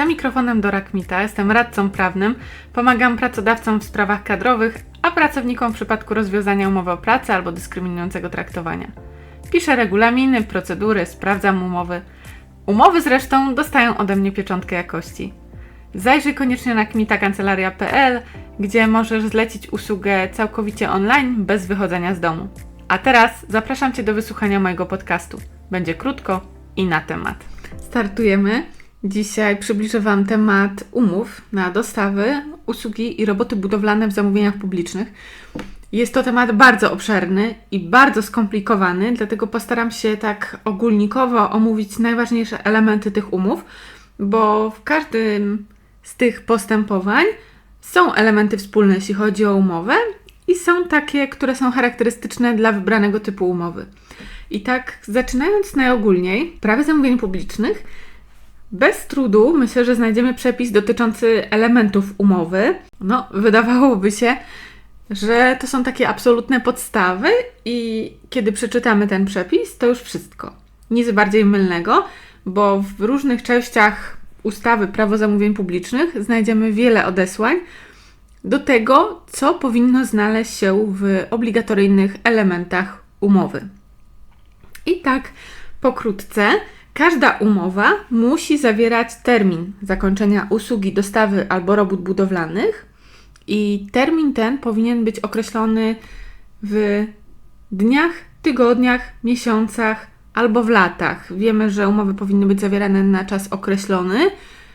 Za mikrofonem Dora Kmita, jestem radcą prawnym, pomagam pracodawcom w sprawach kadrowych, a pracownikom w przypadku rozwiązania umowy o pracę albo dyskryminującego traktowania. Piszę regulaminy, procedury, sprawdzam umowy. Umowy zresztą dostają ode mnie pieczątkę jakości. Zajrzyj koniecznie na kmitakancelaria.pl, gdzie możesz zlecić usługę całkowicie online, bez wychodzenia z domu. A teraz zapraszam Cię do wysłuchania mojego podcastu. Będzie krótko i na temat. Startujemy. Dzisiaj przybliżę Wam temat umów na dostawy, usługi i roboty budowlane w zamówieniach publicznych. Jest to temat bardzo obszerny i bardzo skomplikowany, dlatego postaram się tak ogólnikowo omówić najważniejsze elementy tych umów, bo w każdym z tych postępowań są elementy wspólne, jeśli chodzi o umowę, i są takie, które są charakterystyczne dla wybranego typu umowy. I tak, zaczynając najogólniej, prawie zamówień publicznych, bez trudu myślę, że znajdziemy przepis dotyczący elementów umowy. No, wydawałoby się, że to są takie absolutne podstawy, i kiedy przeczytamy ten przepis, to już wszystko. Nic bardziej mylnego, bo w różnych częściach ustawy Prawo zamówień publicznych znajdziemy wiele odesłań do tego, co powinno znaleźć się w obligatoryjnych elementach umowy. I tak pokrótce, każda umowa musi zawierać termin zakończenia usługi, dostawy albo robót budowlanych, i termin ten powinien być określony w dniach, tygodniach, miesiącach albo w latach. Wiemy, że umowy powinny być zawierane na czas określony,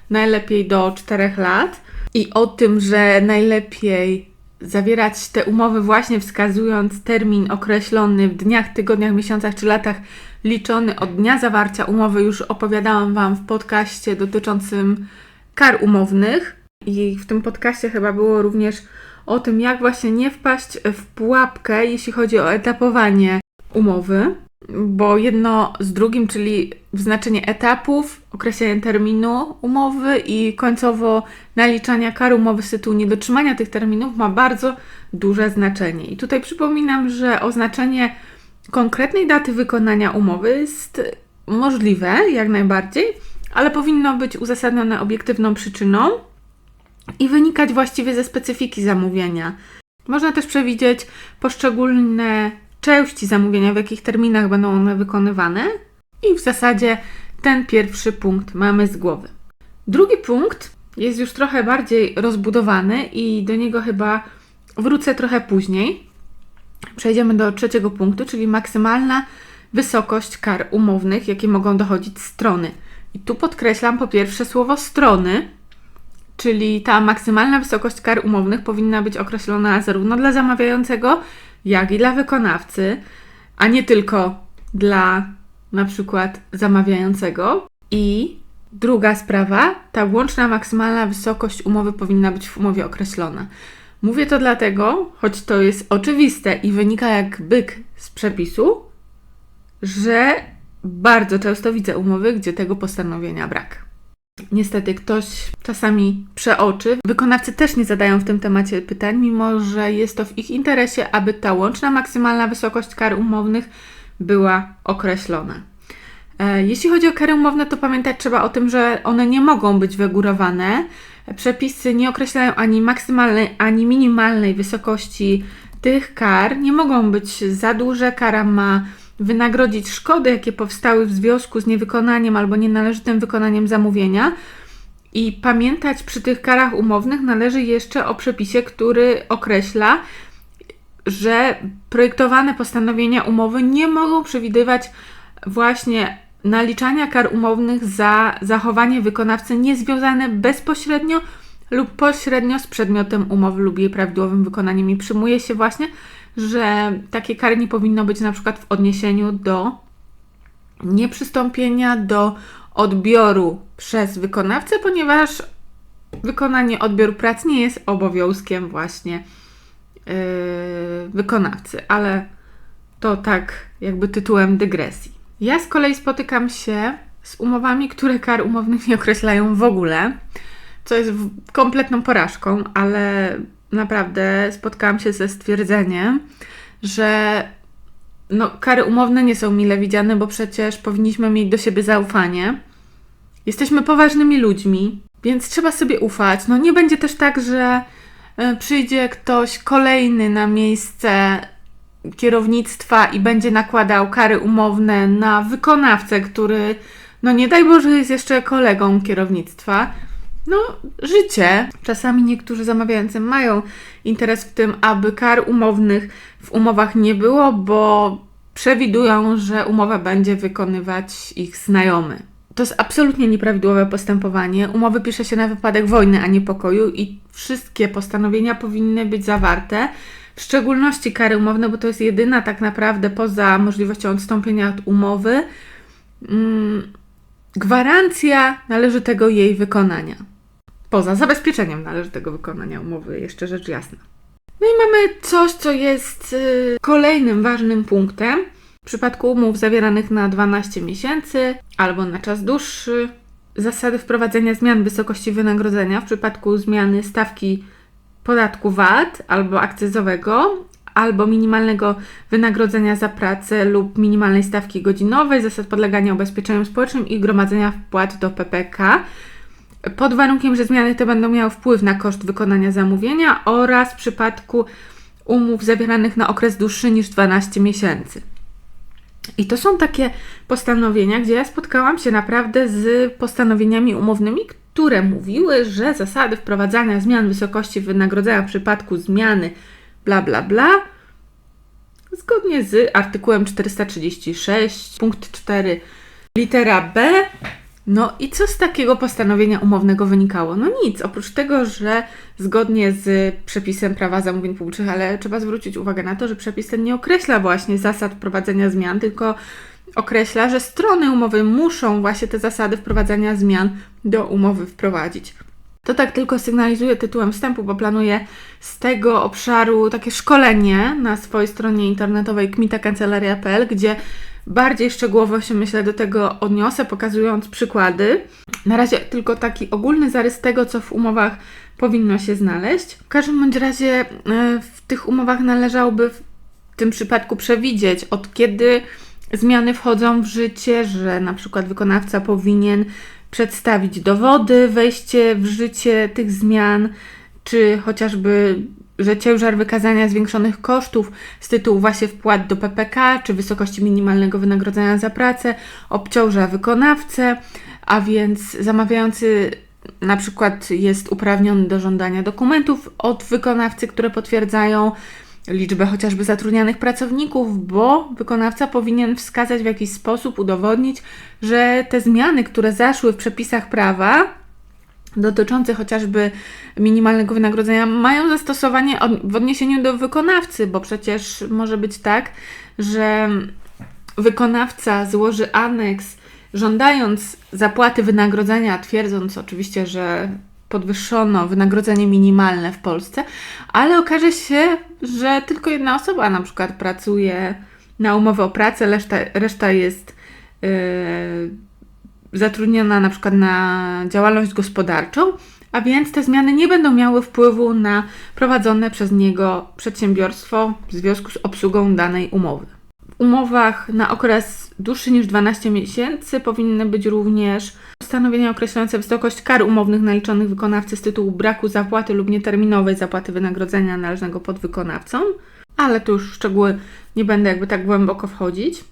najlepiej do 4 lat. I o tym, że najlepiej zawierać te umowy właśnie wskazując termin określony w dniach, tygodniach, miesiącach czy latach liczony od dnia zawarcia umowy, już opowiadałam Wam w podcaście dotyczącym kar umownych. I w tym podcaście chyba było również o tym, jak właśnie nie wpaść w pułapkę, jeśli chodzi o etapowanie umowy, bo jedno z drugim, czyli wyznaczenie etapów, określenie terminu umowy i końcowo naliczania kar umowy z tytułu niedotrzymania tych terminów ma bardzo duże znaczenie. I tutaj przypominam, że oznaczenie konkretnej daty wykonania umowy jest możliwe jak najbardziej, ale powinno być uzasadnione obiektywną przyczyną i wynikać właściwie ze specyfiki zamówienia. Można też przewidzieć poszczególne części zamówienia, w jakich terminach będą one wykonywane, i w zasadzie ten pierwszy punkt mamy z głowy. Drugi punkt jest już trochę bardziej rozbudowany i do niego chyba wrócę trochę później. Przejdziemy do trzeciego punktu, czyli maksymalna wysokość kar umownych, jakie mogą dochodzić strony. I tu podkreślam po pierwsze słowo strony, czyli ta maksymalna wysokość kar umownych powinna być określona zarówno dla zamawiającego, jak i dla wykonawcy, a nie tylko dla na przykład zamawiającego. I druga sprawa, ta łączna maksymalna wysokość umowy powinna być w umowie określona. Mówię to dlatego, choć to jest oczywiste i wynika jak byk z przepisu, że bardzo często widzę umowy, gdzie tego postanowienia brak. Niestety ktoś czasami przeoczy. Wykonawcy też nie zadają w tym temacie pytań, mimo że jest to w ich interesie, aby ta łączna maksymalna wysokość kar umownych była określona. E, jeśli chodzi o kary umowne, to pamiętać trzeba o tym, że one nie mogą być wygórowane. Przepisy nie określają ani maksymalnej, ani minimalnej wysokości tych kar. Nie mogą być za duże. Kara ma wynagrodzić szkody, jakie powstały w związku z niewykonaniem albo nienależytym wykonaniem zamówienia. I pamiętać przy tych karach umownych należy jeszcze o przepisie, który określa, że projektowane postanowienia umowy nie mogą przewidywać właśnie naliczania kar umownych za zachowanie wykonawcy niezwiązane bezpośrednio lub pośrednio z przedmiotem umowy lub jej prawidłowym wykonaniem. I przyjmuje się właśnie, że takie kary nie powinno być na przykład w odniesieniu do nieprzystąpienia do odbioru przez wykonawcę, ponieważ wykonanie odbioru prac nie jest obowiązkiem właśnie yy, wykonawcy, ale to tak jakby tytułem dygresji. Ja z kolei spotykam się z umowami, które kar umownych nie określają w ogóle, co jest kompletną porażką, ale naprawdę spotkałam się ze stwierdzeniem, że no, kary umowne nie są mile widziane, bo przecież powinniśmy mieć do siebie zaufanie. Jesteśmy poważnymi ludźmi, Więc trzeba sobie ufać. No nie będzie też tak, że e, przyjdzie ktoś kolejny na miejsce kierownictwa i będzie nakładał kary umowne na wykonawcę, który, no nie daj Boże, jest jeszcze kolegą kierownictwa. No, życie. Czasami niektórzy zamawiający mają interes w tym, aby kar umownych w umowach nie było, bo przewidują, że umowę będzie wykonywać ich znajomy. To jest absolutnie nieprawidłowe postępowanie. Umowy pisze się na wypadek wojny, a nie pokoju i wszystkie postanowienia powinny być zawarte. W szczególności kary umowne, bo to jest jedyna tak naprawdę poza możliwością odstąpienia od umowy mm, gwarancja należytego jej wykonania. Poza zabezpieczeniem należytego wykonania umowy, jeszcze rzecz jasna. No i mamy coś, co jest y, kolejnym ważnym punktem. W przypadku umów zawieranych na 12 miesięcy albo na czas dłuższy, zasady wprowadzenia zmian wysokości wynagrodzenia w przypadku zmiany stawki podatku VAT albo akcyzowego, albo minimalnego wynagrodzenia za pracę lub minimalnej stawki godzinowej, zasad podlegania ubezpieczeniom społecznym i gromadzenia wpłat do PPK pod warunkiem, że zmiany te będą miały wpływ na koszt wykonania zamówienia oraz w przypadku umów zawieranych na okres dłuższy niż 12 miesięcy. I to są takie postanowienia, gdzie ja spotkałam się naprawdę z postanowieniami umownymi, które mówiły, że zasady wprowadzania zmian wysokości wynagrodzenia w przypadku zmiany bla bla bla zgodnie z artykułem 436 punkt 4 litera B no i co z takiego postanowienia umownego wynikało? No nic, oprócz tego, że zgodnie z przepisem prawa zamówień publicznych, ale trzeba zwrócić uwagę na to, że przepis ten nie określa właśnie zasad wprowadzenia zmian, tylko określa, że strony umowy muszą właśnie te zasady wprowadzania zmian do umowy wprowadzić. To tak tylko sygnalizuję tytułem wstępu, bo planuję z tego obszaru takie szkolenie na swojej stronie internetowej kmitakancelaria.pl, gdzie bardziej szczegółowo się myślę do tego odniosę, pokazując przykłady. Na razie tylko taki ogólny zarys tego, co w umowach powinno się znaleźć. W każdym bądź razie e, w tych umowach należałoby w tym przypadku przewidzieć, od kiedy zmiany wchodzą w życie, że na przykład wykonawca powinien przedstawić dowody, wejście w życie tych zmian, czy chociażby że ciężar wykazania zwiększonych kosztów z tytułu właśnie wpłat do PPK czy wysokości minimalnego wynagrodzenia za pracę obciąża wykonawcę, a więc zamawiający na przykład jest uprawniony do żądania dokumentów od wykonawcy, które potwierdzają liczbę chociażby zatrudnianych pracowników, bo wykonawca powinien wskazać w jakiś sposób, udowodnić, że te zmiany, które zaszły w przepisach prawa, dotyczące chociażby minimalnego wynagrodzenia mają zastosowanie w odniesieniu do wykonawcy, bo przecież może być tak, że wykonawca złoży aneks żądając zapłaty wynagrodzenia, twierdząc oczywiście, że podwyższono wynagrodzenie minimalne w Polsce, ale okaże się, że tylko jedna osoba na przykład pracuje na umowę o pracę, reszta, reszta jest yy, zatrudniona na przykład na działalność gospodarczą, a więc te zmiany nie będą miały wpływu na prowadzone przez niego przedsiębiorstwo w związku z obsługą danej umowy. Umowach na okres dłuższy niż 12 miesięcy powinny być również postanowienia określające wysokość kar umownych naliczonych wykonawcy z tytułu braku zapłaty lub nieterminowej zapłaty wynagrodzenia należnego podwykonawcom, ale tu już szczegóły nie będę jakby tak głęboko wchodzić.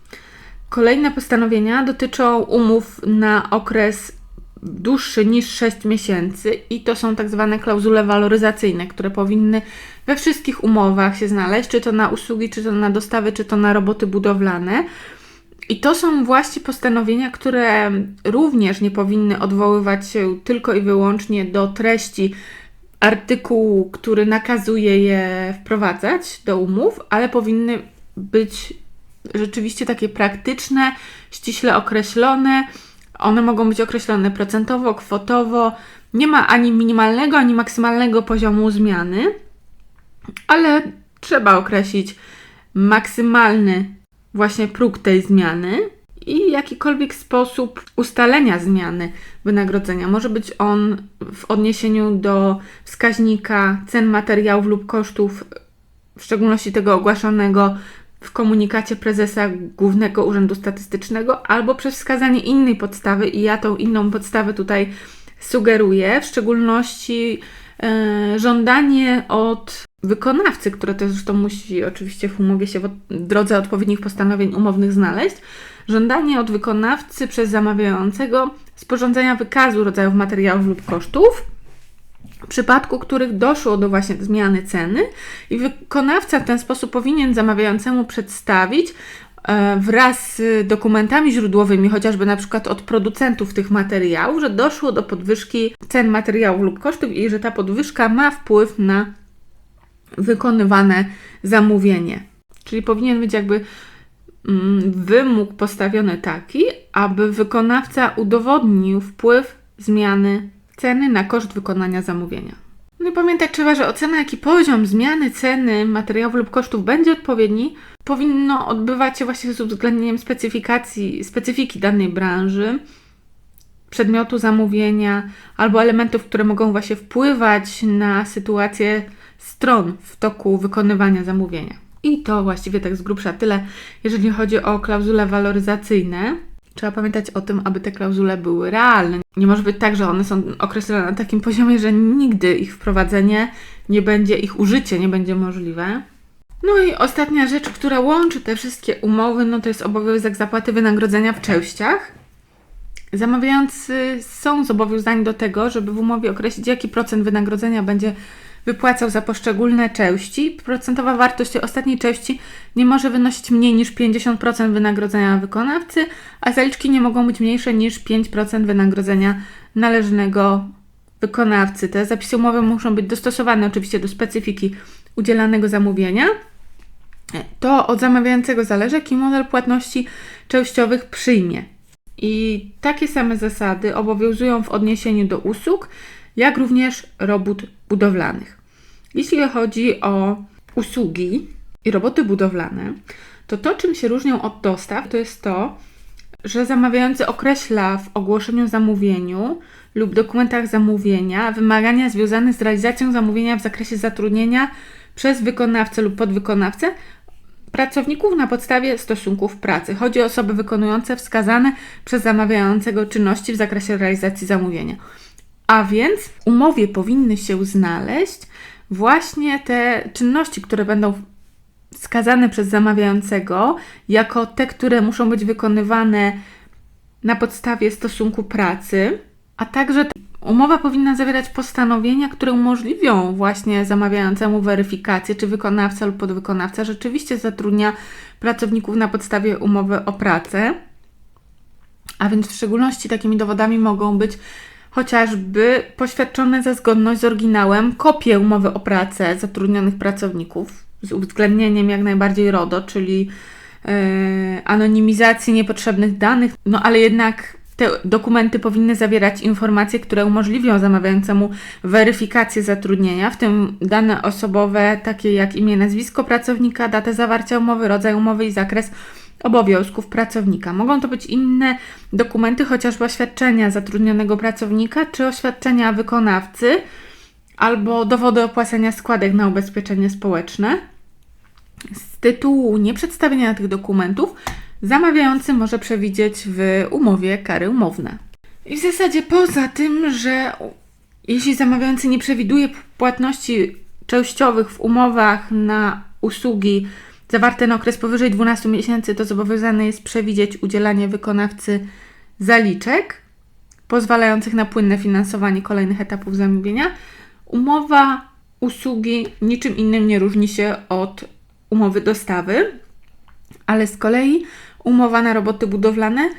Kolejne postanowienia dotyczą umów na okres dłuższy niż 6 miesięcy i to są tak zwane klauzule waloryzacyjne, które powinny we wszystkich umowach się znaleźć, czy to na usługi, czy to na dostawy, czy to na roboty budowlane. I to są właśnie postanowienia, które również nie powinny odwoływać się tylko i wyłącznie do treści artykułu, który nakazuje je wprowadzać do umów, ale powinny być rzeczywiście takie praktyczne, ściśle określone. One mogą być określone procentowo, kwotowo. Nie ma ani minimalnego, ani maksymalnego poziomu zmiany, ale trzeba określić maksymalny właśnie próg tej zmiany i jakikolwiek sposób ustalenia zmiany wynagrodzenia. Może być on w odniesieniu do wskaźnika cen materiałów lub kosztów, w szczególności tego ogłaszanego w komunikacie prezesa Głównego Urzędu Statystycznego albo przez wskazanie innej podstawy i ja tą inną podstawę tutaj sugeruje, w szczególności e, żądanie od wykonawcy, które to zresztą musi oczywiście w umowie się w drodze odpowiednich postanowień umownych znaleźć, żądanie od wykonawcy przez zamawiającego sporządzenia wykazu rodzajów materiałów lub kosztów, w przypadku których doszło do właśnie zmiany ceny i wykonawca w ten sposób powinien zamawiającemu przedstawić e, wraz z dokumentami źródłowymi, chociażby na przykład od producentów tych materiałów, że doszło do podwyżki cen materiałów lub kosztów i że ta podwyżka ma wpływ na wykonywane zamówienie. Czyli powinien być jakby mm, wymóg postawiony taki, aby wykonawca udowodnił wpływ zmiany ceny na koszt wykonania zamówienia. No i pamiętać trzeba, że ocena, jaki poziom zmiany ceny materiałów lub kosztów będzie odpowiedni, powinno odbywać się właśnie z uwzględnieniem specyfikacji, specyfiki danej branży, przedmiotu zamówienia albo elementów, które mogą właśnie wpływać na sytuację stron w toku wykonywania zamówienia. I to właściwie tak z grubsza tyle, jeżeli chodzi o klauzule waloryzacyjne. Trzeba pamiętać o tym, aby te klauzule były realne. Nie może być tak, że one są określone na takim poziomie, że nigdy ich wprowadzenie nie będzie, ich użycie nie będzie możliwe. No i ostatnia rzecz, która łączy te wszystkie umowy, no to jest obowiązek zapłaty wynagrodzenia w częściach. Zamawiający są zobowiązani do tego, żeby w umowie określić, jaki procent wynagrodzenia będzie wypłacał za poszczególne części. Procentowa wartość tej ostatniej części nie może wynosić mniej niż 50% wynagrodzenia wykonawcy, a zaliczki nie mogą być mniejsze niż 5% wynagrodzenia należnego wykonawcy. Te zapisy umowy muszą być dostosowane oczywiście do specyfiki udzielanego zamówienia. To od zamawiającego zależy, jaki model płatności częściowych przyjmie. I takie same zasady obowiązują w odniesieniu do usług, jak również robót budowlanych. Jeśli chodzi o usługi i roboty budowlane, to to, czym się różnią od dostaw, to jest to, że zamawiający określa w ogłoszeniu zamówieniu lub dokumentach zamówienia wymagania związane z realizacją zamówienia w zakresie zatrudnienia przez wykonawcę lub podwykonawcę pracowników na podstawie stosunków pracy. Chodzi o osoby wykonujące wskazane przez zamawiającego czynności w zakresie realizacji zamówienia. A więc w umowie powinny się znaleźć właśnie te czynności, które będą wskazane przez zamawiającego jako te, które muszą być wykonywane na podstawie stosunku pracy, a także umowa powinna zawierać postanowienia, które umożliwią właśnie zamawiającemu weryfikację, czy wykonawca lub podwykonawca rzeczywiście zatrudnia pracowników na podstawie umowy o pracę. A więc w szczególności takimi dowodami mogą być chociażby poświadczone za zgodność z oryginałem kopie umowy o pracę zatrudnionych pracowników z uwzględnieniem jak najbardziej RODO, czyli yy, anonimizacji niepotrzebnych danych, no ale jednak te dokumenty powinny zawierać informacje, które umożliwią zamawiającemu weryfikację zatrudnienia, w tym dane osobowe takie jak imię, nazwisko pracownika, datę zawarcia umowy, rodzaj umowy i zakres obowiązków pracownika. Mogą to być inne dokumenty, chociażby oświadczenia zatrudnionego pracownika czy oświadczenia wykonawcy albo dowody opłacenia składek na ubezpieczenie społeczne. Z tytułu nieprzedstawienia tych dokumentów zamawiający może przewidzieć w umowie kary umowne. I w zasadzie poza tym, że jeśli zamawiający nie przewiduje płatności częściowych w umowach na usługi zawarte na okres powyżej 12 miesięcy, to zobowiązany jest przewidzieć udzielanie wykonawcy zaliczek pozwalających na płynne finansowanie kolejnych etapów zamówienia. Umowa usługi niczym innym nie różni się od umowy dostawy, ale z kolei umowa na roboty budowlane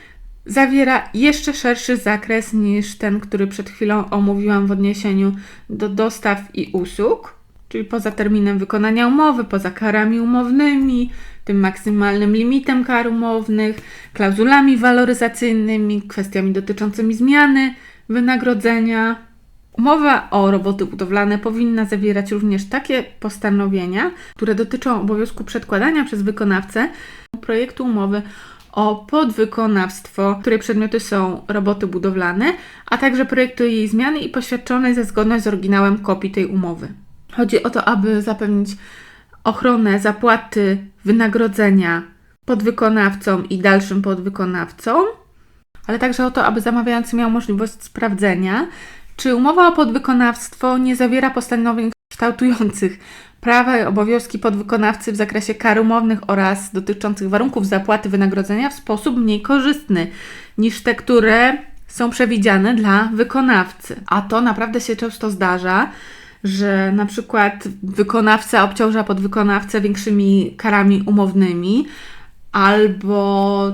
zawiera jeszcze szerszy zakres niż ten, który przed chwilą omówiłam w odniesieniu do dostaw i usług czyli poza terminem wykonania umowy, poza karami umownymi, tym maksymalnym limitem kar umownych, klauzulami waloryzacyjnymi, kwestiami dotyczącymi zmiany wynagrodzenia. Umowa o roboty budowlane powinna zawierać również takie postanowienia, które dotyczą obowiązku przedkładania przez wykonawcę projektu umowy o podwykonawstwo, której przedmioty są roboty budowlane, a także projektu jej zmiany i poświadczonej ze zgodność z oryginałem kopii tej umowy. Chodzi o to, aby zapewnić ochronę zapłaty wynagrodzenia podwykonawcom i dalszym podwykonawcom ale także o to, aby zamawiający miał możliwość sprawdzenia, czy umowa o podwykonawstwo nie zawiera postanowień kształtujących prawa i obowiązki podwykonawcy w zakresie kar umownych oraz dotyczących warunków zapłaty wynagrodzenia w sposób mniej korzystny niż te, które są przewidziane dla wykonawcy. A to naprawdę się często zdarza, że na przykład wykonawca obciąża podwykonawcę większymi karami umownymi, albo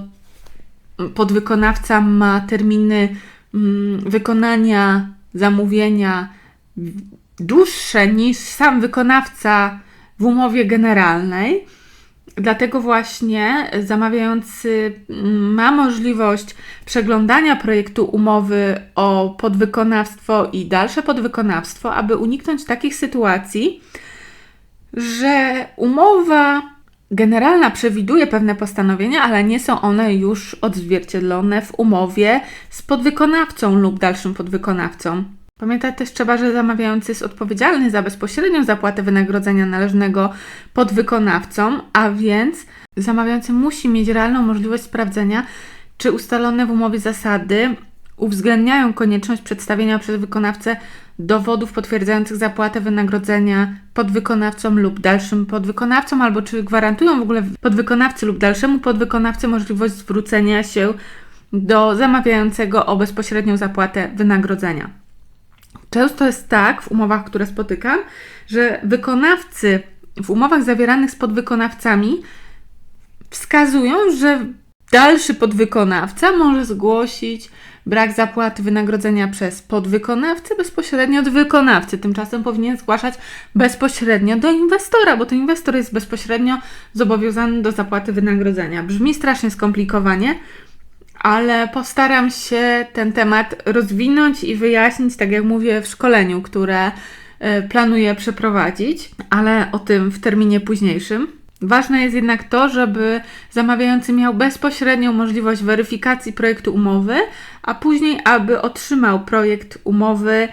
podwykonawca ma terminy mm, wykonania zamówienia dłuższe niż sam wykonawca w umowie generalnej. Dlatego właśnie zamawiający mm, ma możliwość przeglądania projektu umowy o podwykonawstwo i dalsze podwykonawstwo, aby uniknąć takich sytuacji, że umowa generalna przewiduje pewne postanowienia, ale nie są one już odzwierciedlone w umowie z podwykonawcą lub dalszym podwykonawcą. Pamiętać też trzeba, że zamawiający jest odpowiedzialny za bezpośrednią zapłatę wynagrodzenia należnego podwykonawcom, a więc zamawiający musi mieć realną możliwość sprawdzenia, czy ustalone w umowie zasady uwzględniają konieczność przedstawienia przez wykonawcę dowodów potwierdzających zapłatę wynagrodzenia podwykonawcom lub dalszym podwykonawcom, albo czy gwarantują w ogóle podwykonawcy lub dalszemu podwykonawcy możliwość zwrócenia się do zamawiającego o bezpośrednią zapłatę wynagrodzenia. Często jest tak w umowach, które spotykam, że wykonawcy w umowach zawieranych z podwykonawcami wskazują, że dalszy podwykonawca może zgłosić brak zapłaty wynagrodzenia przez podwykonawcę bezpośrednio od wykonawcy. Tymczasem powinien zgłaszać bezpośrednio do inwestora, bo to inwestor jest bezpośrednio zobowiązany do zapłaty wynagrodzenia. Brzmi strasznie skomplikowanie, ale postaram się ten temat rozwinąć i wyjaśnić, tak jak mówię w szkoleniu, które e, planuję przeprowadzić, ale o tym w terminie późniejszym. Ważne jest jednak to, żeby zamawiający miał bezpośrednią możliwość weryfikacji projektu umowy, a później, aby otrzymał projekt umowy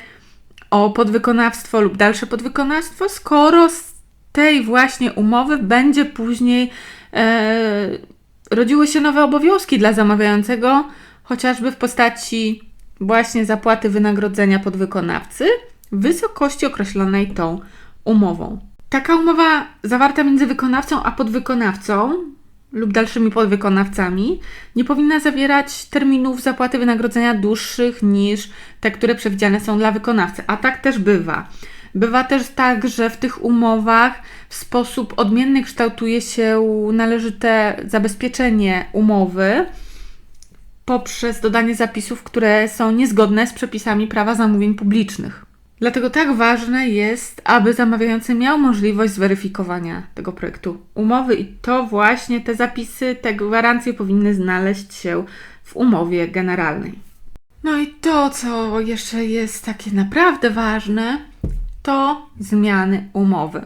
o podwykonawstwo lub dalsze podwykonawstwo, skoro z tej właśnie umowy będzie później e, rodziły się nowe obowiązki dla zamawiającego, chociażby w postaci właśnie zapłaty wynagrodzenia podwykonawcy w wysokości określonej tą umową. Taka umowa zawarta między wykonawcą a podwykonawcą lub dalszymi podwykonawcami nie powinna zawierać terminów zapłaty wynagrodzenia dłuższych niż te, które przewidziane są dla wykonawcy, a tak też bywa. Bywa też tak, że w tych umowach w sposób odmienny kształtuje się należyte zabezpieczenie umowy poprzez dodanie zapisów, które są niezgodne z przepisami prawa zamówień publicznych. Dlatego tak ważne jest, aby zamawiający miał możliwość zweryfikowania tego projektu umowy i to właśnie te zapisy, te gwarancje powinny znaleźć się w umowie generalnej. No i to, co jeszcze jest takie naprawdę ważne, to zmiany umowy.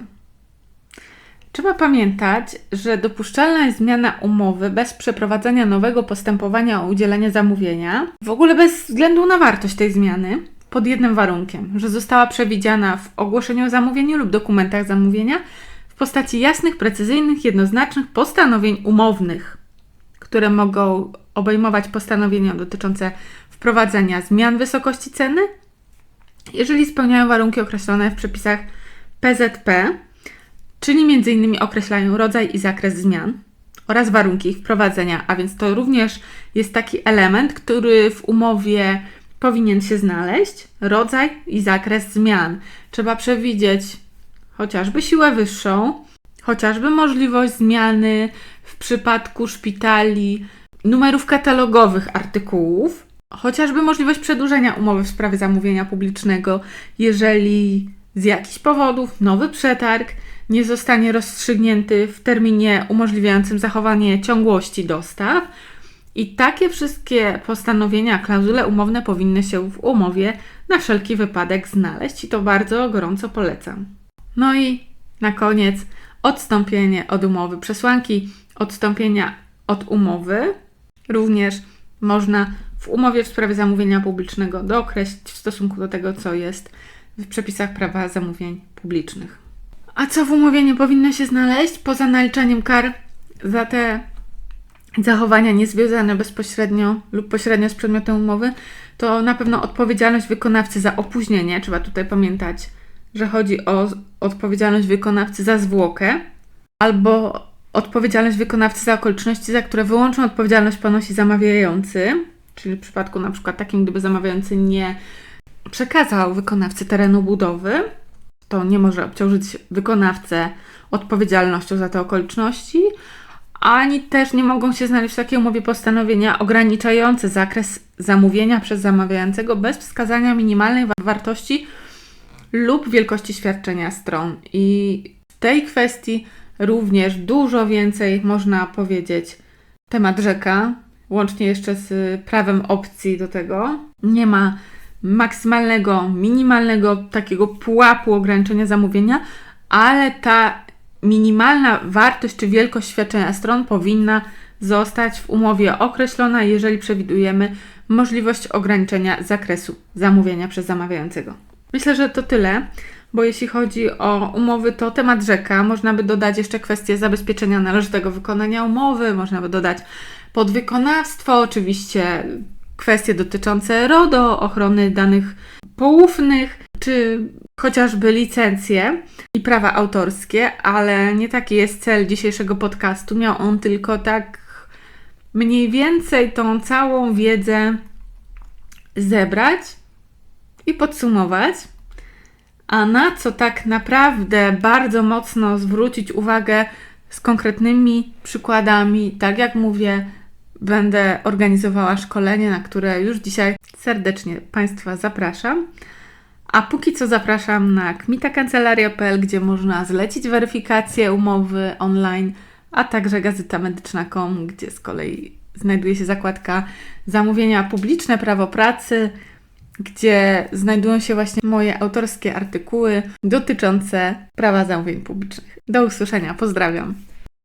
Trzeba pamiętać, że dopuszczalna jest zmiana umowy bez przeprowadzenia nowego postępowania o udzielenie zamówienia, w ogóle bez względu na wartość tej zmiany, pod jednym warunkiem, że została przewidziana w ogłoszeniu o zamówieniu lub dokumentach zamówienia w postaci jasnych, precyzyjnych, jednoznacznych postanowień umownych, które mogą obejmować postanowienia dotyczące wprowadzenia zmian wysokości ceny, jeżeli spełniają warunki określone w przepisach PZP, czyli m.in. określają rodzaj i zakres zmian oraz warunki ich wprowadzenia, a więc to również jest taki element, który w umowie powinien się znaleźć rodzaj i zakres zmian. Trzeba przewidzieć chociażby siłę wyższą, chociażby możliwość zmiany w przypadku szpitali numerów katalogowych artykułów, chociażby możliwość przedłużenia umowy w sprawie zamówienia publicznego, jeżeli z jakichś powodów nowy przetarg nie zostanie rozstrzygnięty w terminie umożliwiającym zachowanie ciągłości dostaw i takie wszystkie postanowienia, klauzule umowne powinny się w umowie na wszelki wypadek znaleźć i to bardzo gorąco polecam. No i na koniec odstąpienie od umowy. Przesłanki odstąpienia od umowy również można w umowie w sprawie zamówienia publicznego dookreślić w stosunku do tego, co jest w przepisach prawa zamówień publicznych. A co w umowie nie powinno się znaleźć poza naliczeniem kar za te zachowania niezwiązane bezpośrednio lub pośrednio z przedmiotem umowy, to na pewno odpowiedzialność wykonawcy za opóźnienie. Trzeba tutaj pamiętać, że chodzi o odpowiedzialność wykonawcy za zwłokę albo odpowiedzialność wykonawcy za okoliczności, za które wyłączną odpowiedzialność ponosi zamawiający, czyli w przypadku na przykład takim, gdyby zamawiający nie przekazał wykonawcy terenu budowy, to nie może obciążyć wykonawcę odpowiedzialnością za te okoliczności, ani też nie mogą się znaleźć w takiej umowie postanowienia ograniczające zakres zamówienia przez zamawiającego bez wskazania minimalnej wa- wartości lub wielkości świadczenia stron. I w tej kwestii również dużo więcej można powiedzieć. Temat rzeka, łącznie jeszcze z prawem opcji do tego, nie ma maksymalnego, minimalnego takiego pułapu ograniczenia zamówienia, ale ta minimalna wartość czy wielkość świadczenia stron powinna zostać w umowie określona, jeżeli przewidujemy możliwość ograniczenia zakresu zamówienia przez zamawiającego. Myślę, że to tyle, bo jeśli chodzi o umowy, to temat rzeka. Można by dodać jeszcze kwestię zabezpieczenia należytego wykonania umowy, można by dodać podwykonawstwo, oczywiście kwestie dotyczące RODO, ochrony danych poufnych, czy chociażby licencje i prawa autorskie, ale nie taki jest cel dzisiejszego podcastu. Miał on tylko tak mniej więcej tą całą wiedzę zebrać i podsumować. A na co tak naprawdę bardzo mocno zwrócić uwagę z konkretnymi przykładami, tak jak mówię, będę organizowała szkolenie, na które już dzisiaj serdecznie Państwa zapraszam. A póki co zapraszam na kmitakancelaria.pl, gdzie można zlecić weryfikację umowy online, a także gazetamedyczna.com, gdzie z kolei znajduje się zakładka zamówienia publiczne, prawo pracy, gdzie znajdują się właśnie moje autorskie artykuły dotyczące prawa zamówień publicznych. Do usłyszenia, pozdrawiam.